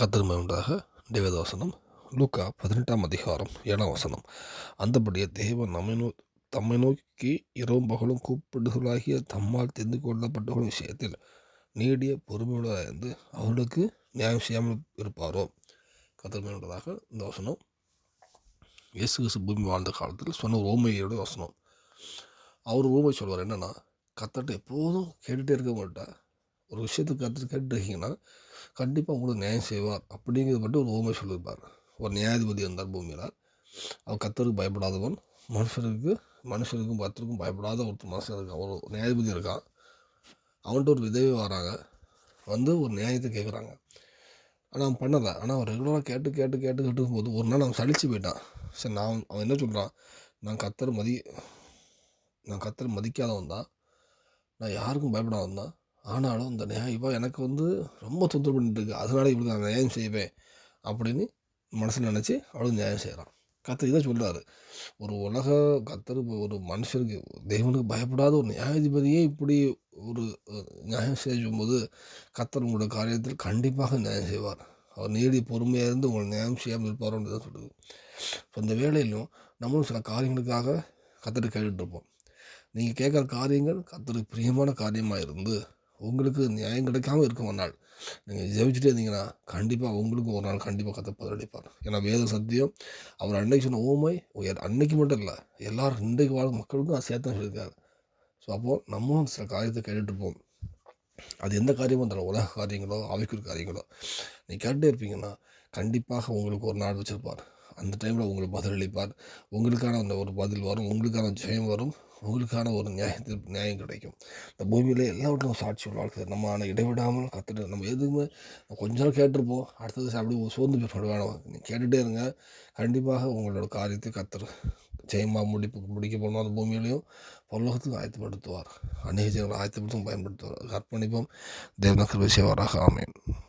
கத்திரமை உண்டாக தேவதாசனம் லூக்கா பதினெட்டாம் அதிகாரம் ஏழாம் வசனம். அந்தபடியே தேவன் நம்மை நோ தம்மை நோக்கி இரவும் பகலும் கூப்பிடுகளாகிய தம்மால் தெரிந்து கொள்ளப்பட்டவர்கள் விஷயத்தில் நீடிய பொறுமையுள்ளதாக இருந்து அவர்களுக்கு நியாயம் செய்யாமல் இருப்பாரோ? கத்திரமை உண்டதாக இந்த வசனம். இயேசு கிறிஸ்து பூமி வாழ்ந்த காலத்தில் சொன்ன ஓமையோட வசனம். அவர் ஓமை சொல்வார் என்னென்னா கத்தட்ட எப்போதும் கேட்டுகிட்டே இருக்க மாட்டா ஒரு விஷயத்தை கற்று கேட்டுருக்கீங்கன்னா கண்டிப்பாக உங்களுக்கு நியாயம் செய்வார். அப்படிங்கிறது மட்டும் ஒரு ஓமை சொல்லியிருப்பார். ஒரு நியாயாதிபதி இருந்தார் பூமியில். அவர் கத்தருக்கு பயப்படாதவன் மனுஷருக்கு மனுஷருக்கும் கத்தருக்கும் பயப்படாத ஒருத்தர் மனுஷன் இருக்கான். ஒரு நியாயாதிபதி இருக்கான். அவன்கிட்ட ஒரு விதவி வராங்க. வந்து ஒரு நியாயத்தை கேட்குறாங்க ஆனால் அவன் பண்ணலை. ஆனால் அவன் ரெகுலராக கேட்டு கேட்டு கேட்டு கேட்டுக்கும் போது ஒரு நாள் அவன் சளிச்சு போயிட்டான். சரி நான் அவன் என்ன சொல்கிறான் நான் கத்தர் மதி நான் கத்தர் மதிக்காதவன் தான். நான் யாருக்கும் பயப்படாதவன் தான். ஆனாலும் இந்த நியாயம் எனக்கு வந்து ரொம்ப தொந்தரவு பண்ணிட்டு இருக்கு இப்படி இவளுக்கு நான் நியாயம் செய்வேன் அப்படின்னு மனசில் நினச்சி அவளுக்கு நியாயம் செய்கிறான் கத்தர் இதை சொல்கிறாரு ஒரு உலக கத்தர் ஒரு மனுஷருக்கு தெய்வனுக்கு பயப்படாத ஒரு நியாயாதிபதியே இப்படி ஒரு நியாயம் செய்யும்போது கத்தர் உங்களோட காரியத்தில் கண்டிப்பாக நியாயம் செய்வார். அவர் நீடி பொறுமையாக இருந்து உங்களை நியாயம் செய்யாமல் இருப்பாரோன்னு தான் சொல்லுது. ஸோ இந்த வேலையிலும் நம்மளும் சில காரியங்களுக்காக கத்தர் கேட்டுட்ருப்போம் நீங்கள் கேட்குற காரியங்கள் கத்தருக்கு பிரியமான காரியமாக இருந்து உங்களுக்கு நியாயம் கிடைக்காம இருக்கும் ஒரு நாள். நீங்கள் ஜெபிச்சுட்டே இருந்தீங்கன்னா கண்டிப்பாக உங்களுக்கும் ஒரு நாள் கண்டிப்பாக கதை பதிலளிப்பார். ஏன்னா வேத சத்தியம் அவர் அன்னைக்கு சொன்ன ஓமை அன்னைக்கு மட்டும் இல்லை எல்லாரும் இன்றைக்கு வாழும் மக்களுக்கும் அது சேர்த்து சொல்லியிருக்காரு. ஸோ அப்போது நம்மளும் சில காரியத்தை கேட்டுட்டு அது எந்த காரியமும் தர உலக காரியங்களோ அவைக்குரிய காரியங்களோ நீ கேட்டே இருப்பீங்கன்னா கண்டிப்பாக உங்களுக்கு ஒரு நாள் வச்சுருப்பார். அந்த டைமில் உங்களுக்கு பதிலளிப்பார் உங்களுக்கான அந்த ஒரு பதில் வரும். உங்களுக்கான ஜெயம் வரும். உங்களுக்கான ஒரு நியாயத்தில் நியாயம் கிடைக்கும். இந்த பூமியில் எல்லாவற்றும் சாட்சி வாழ்க்கை. நம்ம ஆனால் இடைவிடாமல் கற்றுட்டு நம்ம எதுவுமே கொஞ்ச நாள் கேட்டிருப்போம். அடுத்தது அப்படி சோர்ந்து போய் வேணும் நீ கேட்டுகிட்டே இருங்க. கண்டிப்பாக உங்களோட காரியத்தை கத்துரு ஜெயமாக முடிப்பு முடிக்க போனோம் அந்த பூமியிலையும் பல்லோகத்துக்கு ஆயத்தப்படுத்துவார். அநேக ஜனங்களை ஆயத்தப்படுத்தும் பயன்படுத்துவார். அர்ப்பணிப்போம். தேவனக்கு விஷயவராக ஆமேன்.